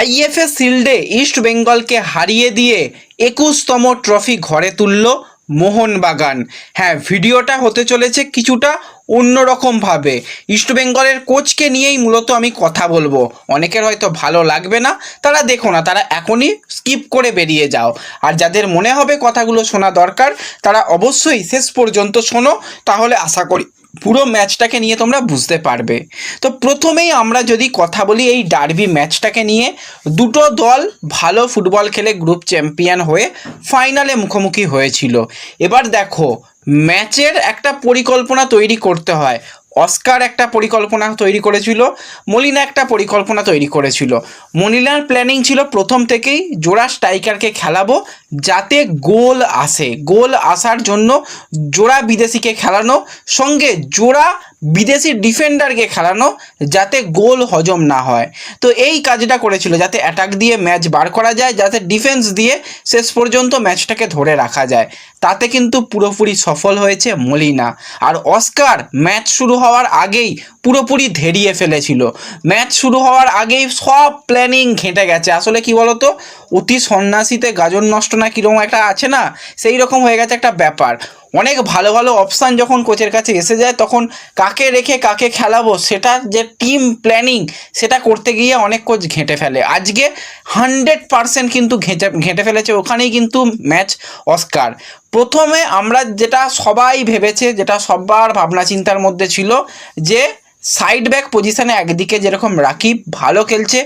IFA শিল্ডে east বেঙ্গলকে হারিয়ে দিয়ে একুশতম trophy ঘরে তুলল মোহনবাগান। হ্যাঁ ভিডিওটা হতে চলেছে কিছুটা অন্যরকমভাবে। ইস্ট বেঙ্গলের কোচকে নিয়েই মূলত আমি কথা বলব। অনেকের হয়তো ভালো লাগবে না, তারা দেখো না, তারা এখনই স্কিপ করে বেরিয়ে যাও। আর যাদের মনে হবে কথাগুলো শোনা দরকার, তারা অবশ্যই শেষ পর্যন্ত শোনো, তাহলে আশা করি পুরো ম্যাচটাকে নিয়ে তোমরা বুঝতে পারবে। তো প্রথমেই আমরা যদি কথা বলি এই ডার্বি ম্যাচটাকে নিয়ে, দুটো দল ভালো ফুটবল খেলে গ্রুপ চ্যাম্পিয়ন হয়ে ফাইনালে মুখোমুখি হয়েছিল। এবার দেখো, ম্যাচের একটা পরিকল্পনা তৈরি করতে হয়। অস্কার একটা পরিকল্পনা তৈরি করেছিল, মলিনা একটা পরিকল্পনা তৈরি করেছিল। মলিনার প্ল্যানিং ছিল প্রথম থেকেই জোড়া স্ট্রাইকারকে খেলাবো যাতে গোল আসে। গোল আসার জন্য জোড়া বিদেশিকে খেলানো, সঙ্গে জোড়া বিদেশি ডিফেন্ডারকে খেলানো যাতে গোল হজম না হয়। তো এই কাজটা করেছিল যাতে অ্যাটাক দিয়ে ম্যাচ বার করা যায়, যাতে ডিফেন্স দিয়ে শেষ পর্যন্ত ম্যাচটাকে ধরে রাখা যায়। তাতে কিন্তু পুরোপুরি সফল হয়েছে মলিনা। আর অস্কার ম্যাচ শুরু হওয়ার আগেই পুরোপুরি ধেরিয়ে ফেলেছিল। ম্যাচ শুরু হওয়ার আগেই সব প্ল্যানিং ঘেঁটে গেছে। আসলে কি বলতো? অতি সন্ন্যাসীতে গাজন নষ্ট না কীরকম একটা আছে না? সেই রকম হয়ে গেছে একটা ব্যাপার। অনেক ভালো ভালো অপশান যখন কোচের কাছে এসে যায়, তখন কাকে রেখে কাকে খেলাবো সেটা যে টিম প্ল্যানিং সেটা করতে গিয়ে অনেক কোচ ঘেঁটে ফেলে। আজকে হান্ড্রেড পারসেন্ট কিন্তু ঘেঁটে ঘেঁটে ফেলেছে। ওখানেই কিন্তু ম্যাচ অস্কার। প্রথমে আমরা যেটা সবাই ভেবেছে যেটা সবার ভাবনা চিন্তার মধ্যে ছিল যে সাইড ব্যাক পজিশনে একদিকে যেরকম রাকিব ভালো খেলছে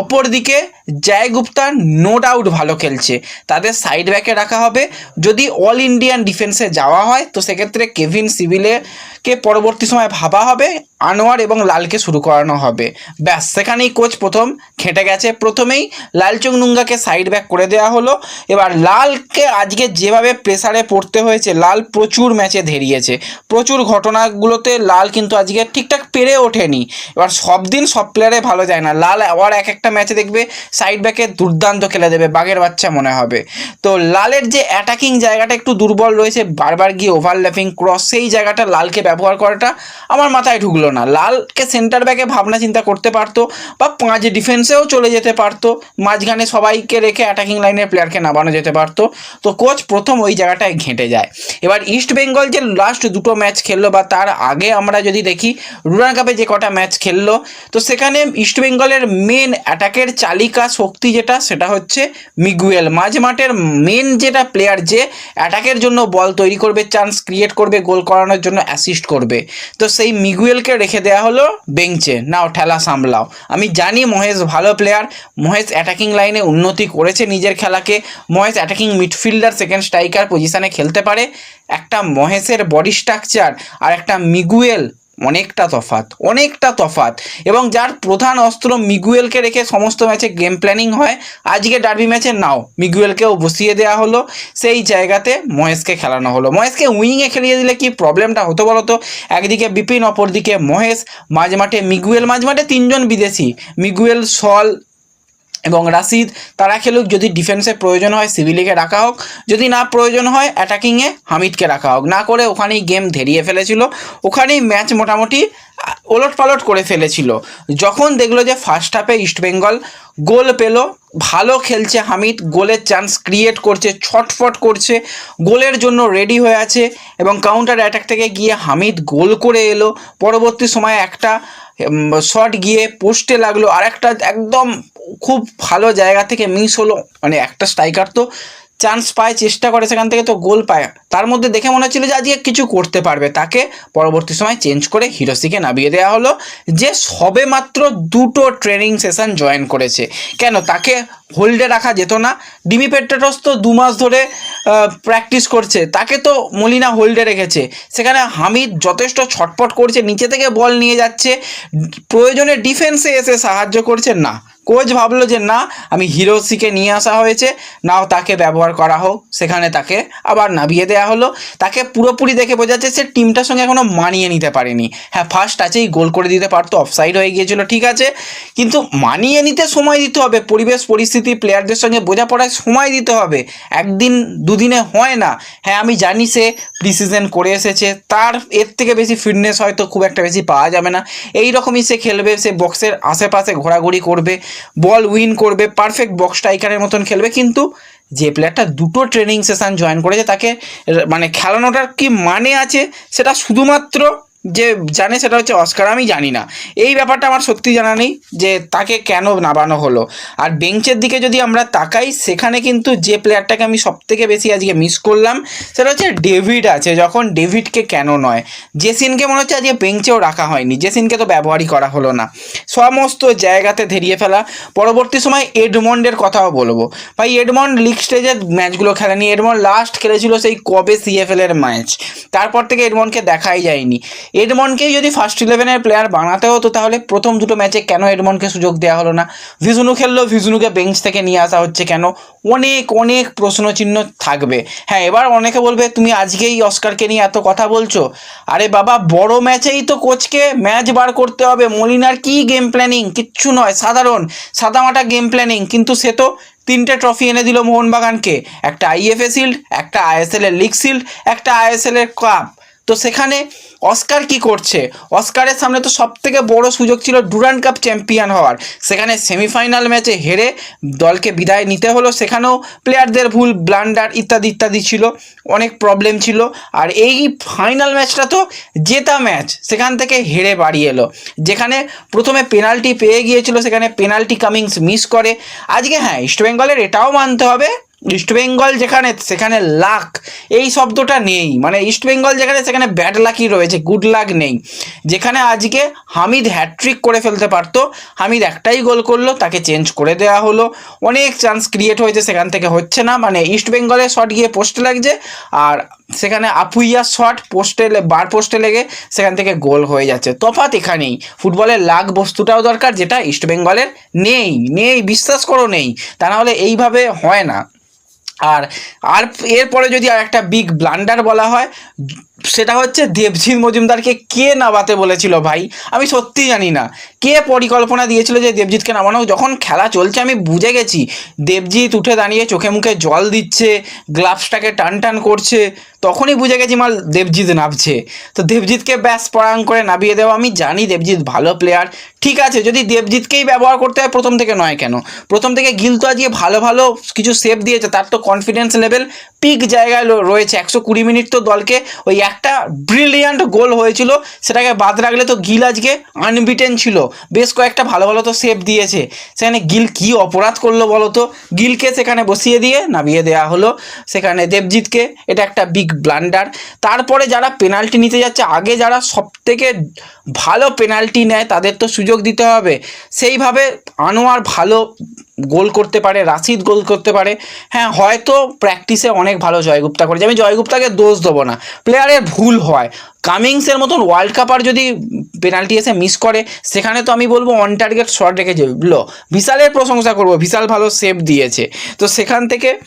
অপর দিকে জয় গুপ্তা নো ডাউট ভালো খেলছে। তাদের সাইড ব্যাকে রাখা হবে। যদি অল ইন্ডিয়ান ডিফেন্সে যাওয়া হয়, তো সেক্ষেত্রে কেভিন সিভিলেকে পরবর্তী সময় ভাবা হবে, আনোয়ার এবং লালকে শুরু করানো হবে। ব্যাস, সেখানেই কোচ প্রথম খেটে গেছে। প্রথমেই লালচং নুঙ্গাকে সাইড ব্যাক করে দেওয়া হলো। এবার লালকে আজকে যেভাবে প্রেসারে পড়তে হয়েছে, লাল প্রচুর ম্যাচে ধেরিয়েছে। প্রচুর ঘটনাগুলোতে লাল কিন্তু আজকে ঠিকঠাক পেরে ওঠেনি। এবার সব দিন সব প্লেয়ারে ভালো যায় না। লাল আবার এক একটা ম্যাচে দেখবে সাইড ব্যাকে দুর্দান্ত খেলে দেবে, বাঘের বাচ্চা মনে হবে। তো লালের যে অ্যাটাকিং জায়গাটা একটু দুর্বল রয়েছে, বারবার গিয়ে ওভারল্যাপিং ক্রস সেই জায়গাটা লালকে ব্যবহার করাটা আমার মাথায় ঢুকলো না। লালকে সেন্টার ব্যাকে ভাবনা চিন্তা করতে পারতো বা পাঁচ ডিফেন্সেও চলে যেতে পারতো, মাঝখানে সবাইকে রেখে অ্যাটাকিং লাইনের প্লেয়ারকে নামানো যেতে পারতো। তো কোচ প্রথম ওই জায়গাটায় ঘেঁটে যায়। এবার ইস্ট বেঙ্গল যে লাস্ট দুটো ম্যাচ খেললো বা তার আগে আমরা যদি দেখি, রুরান কাপে যে কটা ম্যাচ খেললো। তো সেখানে ইস্ট বেঙ্গলের মেন অ্যাটাকের চালিকা শক্তি যেটা, সেটা হচ্ছে মিগুয়েল মাঝ মাঠের মেন যেটা প্লেয়ার যে অ্যাটাকের জন্য বল তৈরি করবে চান্স ক্রিয়েট করবে গোল করানোর জন্য অ্যাসিস্ট করবে। তো সেই মিগুয়েলকে রেখে দেওয়া হলো বেঞ্চে নাও, ঠেলা সামলাও। আমি জানি মহেশ ভালো প্লেয়ার মহেশ অ্যাটাকিং লাইনে উন্নতি করেছে নিজের খেলাকে। Mahesh attacking midfielder second striker পজিশানে খেলতে পারে। একটা মহেশের বডি স্ট্রাকচার আর একটা মিগুয়েল অনেকটা তফাত অনেকটা তফাত এবং যার প্রধান অস্ত্র মিগুয়েলকে রেখে সমস্ত ম্যাচে গেম প্ল্যানিং হয়, আজকে ডার্বি ম্যাচে নাও, মিগুয়েলকেও বসিয়ে দেওয়া হলো। সেই জায়গাতে মহেশকে খেলানো হলো। মহেশকে উইংয়ে খেলিয়ে দিলে কি প্রবলেমটা হতো বলতো? একদিকে বিপিন, অপরদিকে মহেশ, মাঝমাঠে মিগুয়েল, মাঝমাঠে তিনজন বিদেশি। মিগুয়েল সল এবং রাশিদ, তারা খেলুক, যদি ডিফেন্সে প্রয়োজন হয় সিভিলিকে রাখা হোক, যদি না প্রয়োজন হয় অ্যাটাকিংয়ে হামিদকে রাখা হোক। না করে ওখানেই গেম ধেরিয়ে ফেলেছিল। ওখানেই ম্যাচ মোটামুটি ওলট পালট করে ফেলেছিল। যখন দেখল যে ফার্স্ট হাফে ইস্টবেঙ্গল গোল পেল, ভালো খেলছে হামিদ, গোলের চান্স ক্রিয়েট করছে, ছটফট করছে, গোলের জন্য রেডি হয়ে আছে এবং কাউন্টার অ্যাটাক থেকে গিয়ে হামিদ গোল করে এলো। পরবর্তী সময়ে একটা শট গিয়ে পোস্টে লাগল। আর একটা একদম খুব ভালো জায়গা থেকে মিস হলো। মানে একটা স্ট্রাইকার তো চান্স পায়, চেষ্টা করে সেখান থেকে তো গোল পায়। তার মধ্যে দেখে মনে হচ্ছিল যে আজকে কিছু করতে পারবে। তাকে পরবর্তী সময় চেঞ্জ করে হিরোসিকে নামিয়ে দেওয়া হলো, যে সবে মাত্র দুটো ট্রেনিং সেশন জয়েন করেছে। কেন? তাকে হোল্ডে রাখা যেত না। ডিমি পেট্রাটস তো দু মাস ধরে প্র্যাকটিস করছে। তাকে তো মলিনা হোল্ডে রেখেছে। সেখানে হামিদ যথেষ্ট ছটপট করছে, নিচে থেকে বল নিয়ে যাচ্ছে। প্রয়োজনে ডিফেন্সে এসে সাহায্য করছে। না কোচ ভাবলো যে না, আমি হিরোসিকে নিয়ে আসা হয়েছে, নাও তাকে ব্যবহার করা হোক। সেখানে তাকে আবার নামিয়ে দেওয়া হলো। তাকে পুরোপুরি দেখে বোঝা যাচ্ছে সে টিমটার সঙ্গে এখনও মানিয়ে নিতে পারেনি। হ্যাঁ ফার্স্ট টাচেই গোল করে দিতে পারতো অফসাইড হয়ে গিয়েছিল, ঠিক আছে। কিন্তু মানিয়ে নিতে সময় দিতে হবে, পরিবেশ, পরিস্থিতি প্লেয়ারদের সঙ্গে বোঝাপড়ায় সময় দিতে হবে। একদিন, দুদিনে হয় না। হ্যাঁ আমি জানি সে প্রিসিজন করে এসেছে, তার এর থেকে বেশি ফিটনেস হয়তো খুব একটা বেশি পাওয়া যাবে না। এই রকমই সে খেলবে, সে বক্সের আশেপাশে ঘোরাঘুরি করবে বল উইন করবে পারফেক্ট বক্স স্ট্রাইকারের মতন খেলবে। কিন্তু যে প্লেয়ারটা দুটো ট্রেনিং সেশান জয়েন করেছে, তাকে মানে খেলানোটার কি মানে আছে সেটা শুধুমাত্র যে জানে সেটা হচ্ছে অস্কার, আমি জানি না। এই ব্যাপারটা আমার সত্যি জানা নেই যে তাকে কেন নামানো হলো। আর বেঞ্চের দিকে যদি আমরা তাকাই, সেখানে কিন্তু যে প্লেয়ারটাকে আমি সব থেকে বেশি আজকে মিস করলাম, সেটা হচ্ছে ডেভিড আছে, যখন ডেভিডকে কেন নয়। জেসিনকে মনে হচ্ছে আজকে বেঞ্চেও রাখা হয়নি। জেসিনকে তো ব্যবহারই করা হলো না। সমস্ত জায়গাতে ধেরিয়ে ফেলা। পরবর্তী সময় এডমন্ডের কথাও বলব। ভাই, এডমন্ড লিগ স্টেজের ম্যাচগুলো খেলেনি। এডমন্ড লাস্ট খেলেছিল সেই কবে সিএফএল এর ম্যাচ তারপর থেকে এডমন্ডকে দেখাই যায়নি। এডমন্ডকেই যদি ফার্স্ট ইলেভেনের প্লেয়ার বানাতে হতো, তাহলে প্রথম দুটো ম্যাচে কেন এডমন্ডকে সুযোগ দেওয়া হলো না? ভিজুনু খেললো, ভিজুনুকে বেঞ্চ থেকে নিয়ে আসা হচ্ছে কেন? অনেক অনেক প্রশ্নচিহ্ন থাকবে। হ্যাঁ এবার অনেকে বলবে, তুমি আজকেই অস্কারকে নিয়ে এত কথা বলছো? আরে বাবা, বড় ম্যাচেই তো কোচকে ম্যাচ বার করতে হবে। মলিনার কি গেম প্ল্যানিং কিচ্ছু নয়, সাধারণ, সাদামাটা গেম প্ল্যানিং কিন্তু সে তো তিনটে ট্রফি এনে দিল মোহনবাগানকে। একটা আইএফএ শিল্ড একটা আইএসএল এর লিগ শিল্ড একটা আইএসএল এর কাপ তো সেখানে অস্কার কি করছে? অস্কারের সামনে তো সব থেকে বড় সুযোগ ছিল ডুরান কাপ চ্যাম্পিয়ন হওয়ার। সেখানে সেমিফাইনাল ম্যাচে হেরে দলকে বিদায় নিতে হলো। সেখানেও প্লেয়ারদের ভুল, ব্লান্ডার ইত্যাদি ইত্যাদি ছিল, অনেক প্রবলেম ছিল। আর এই ফাইনাল ম্যাচটা তো জেতা ম্যাচ সেখান থেকে হেরে বাড়ি এলো। যেখানে প্রথমে পেনাল্টি পেয়ে গিয়েছিল, সেখানে পেনাল্টি কামিংস মিস করে। আজকে হ্যাঁ ইস্টবেঙ্গলের এটাও মানতে হবে। ইস্টবেঙ্গল যেখানে, সেখানে লাক এই শব্দটা নেই। মানে ইস্টবেঙ্গল যেখানে, সেখানে ব্যাড লাকই রয়েছে গুড লাক নেই। যেখানে আজকে হামিদ হ্যাট্রিক করে ফেলতে পারতো, হামিদ একটাই গোল করল, তাকে চেঞ্জ করে দেওয়া হলো। অনেক চান্স ক্রিয়েট হয়েছে, সেখান থেকে হচ্ছে না। মানে ইস্টবেঙ্গলের শট গিয়ে পোস্টে লাগছে, আর সেখানে আপুইয়ার শট পোস্টে বার পোস্টে লেগে সেখান থেকে গোল হয়ে যাচ্ছে। তফাৎ এখানেই। ফুটবলের লাক বস্তুটাও দরকার, যেটা ইস্টবেঙ্গলের নেই নেই, বিশ্বাস করো নেই। তা নাহলে এইভাবে হয় না। আর আর এরপরে যদি আর একটা বিগ ব্লান্ডার বলা হয়, সেটা হচ্ছে দেবজিৎ মজুমদারকে কে নামাতে বলেছিল ভাই? আমি সত্যি জানি না। কে পরিকল্পনা দিয়েছিল যে দেবজিৎকে নামানো? যখন খেলা চলছে, আমি বুঝে গেছি। দেবজিৎ উঠে দাঁড়িয়ে চোখে মুখে জল দিচ্ছে গ্লাভসটাকে টান টান করছে, তখনই বুঝে গেছি মাল দেবজিৎ নামছে। তো দেবজিৎকে ব্যাস পরাং করে নামিয়ে দেওয়া, আমি জানি দেবজিৎ ভালো প্লেয়ার ঠিক আছে, যদি দেবজিৎকেই ব্যবহার করতে হয় প্রথম থেকে নয় কেন? প্রথম থেকে গিল তো আজকে ভালো ভালো কিছু সেভ দিয়েছে, তার তো কনফিডেন্স লেভেল পিক জায়গায় রয়েছে। একশো কুড়ি মিনিট তো দলকে ওই একটা ব্রিলিয়ান্ট গোল হয়েছিল। সেটাকে বাদ রাখলে তো গিল আজকে আনবিটেন ছিল। বেশ কয়েকটা ভালো ভালো তো সেভ দিয়েছে। সেখানে গিল কি অপরাধ করল বলো তো? গিলকে সেখানে বসিয়ে দিয়ে নামিয়ে দেওয়া হলো। সেখানে দেবজিৎকে, এটা একটা বিগ ব্লান্ডার তারপরে যারা পেনাল্টি নিতে যাচ্ছে, আগে যারা সব থেকে ভালো পেনাল্টি নেয়, তাদের তো সুযোগ দিতে হবে। সেইভাবে আনোয়ার ভালো গোল করতে পারে, রাশিদ গোল করতে পারে। হ্যাঁ হয়তো প্র্যাকটিসে অনেক ভালো জয়গুপ্তা করেছে। আমি জয়গুপ্তাকে দোষ দেবো না। প্লেয়ারের ভুল হয়। কামিংসের মতন ওয়ার্ল্ড কাপার যদি পেনাল্টি এসে মিস করে, সেখানে তো আমি বলব অন টার্গেট শট রেখেছে। লো, বিশালের প্রশংসা করব। বিশাল ভালো সেভ দিয়েছে। তো সেখান থেকে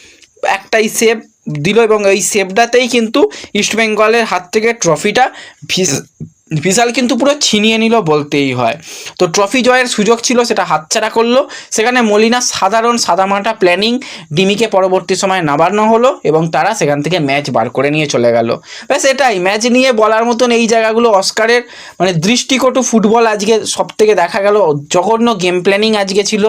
একটাই সেভ দিল এবং এই সেভটাতেই কিন্তু ইস্টবেঙ্গলের হাত থেকে ট্রফিটা ভিস- বিশাল কিন্তু পুরো ছিনিয়ে নিল বলতেই হয়। তো ট্রফি জয়ের সুযোগ ছিল, সেটা হাতছাড়া করল। সেখানে মলিনা সাধারণ সাদামাটা প্ল্যানিং ডিমিকে পরবর্তী সময় নামানো হলো এবং তারা সেখান থেকে ম্যাচ বার করে নিয়ে চলে গেল। ব্যাস এটাই। ম্যাচ নিয়ে বলার মতন এই জায়গাগুলো অস্কারের মানে দৃষ্টিকটু ফুটবল আজকে সব থেকে দেখা গেল। জঘন্য গেম প্ল্যানিং আজকে ছিল।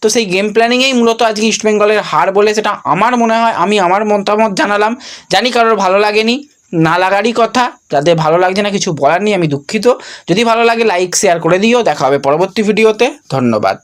তো সেই গেম প্ল্যানিংয়েই মূলত আজকে ইস্টবেঙ্গলের হার বলে সেটা আমার মনে হয়, আমি আমার মতামত জানালাম। জানি কারোর ভালো লাগেনি। না লাগারই কথা, যাদের ভালো লাগছে না কিছু বলার নেই, আমি দুঃখিত। যদি ভালো লাগে লাইক শেয়ার করে দিও। দেখা হবে পরবর্তী ভিডিওতে ধন্যবাদ।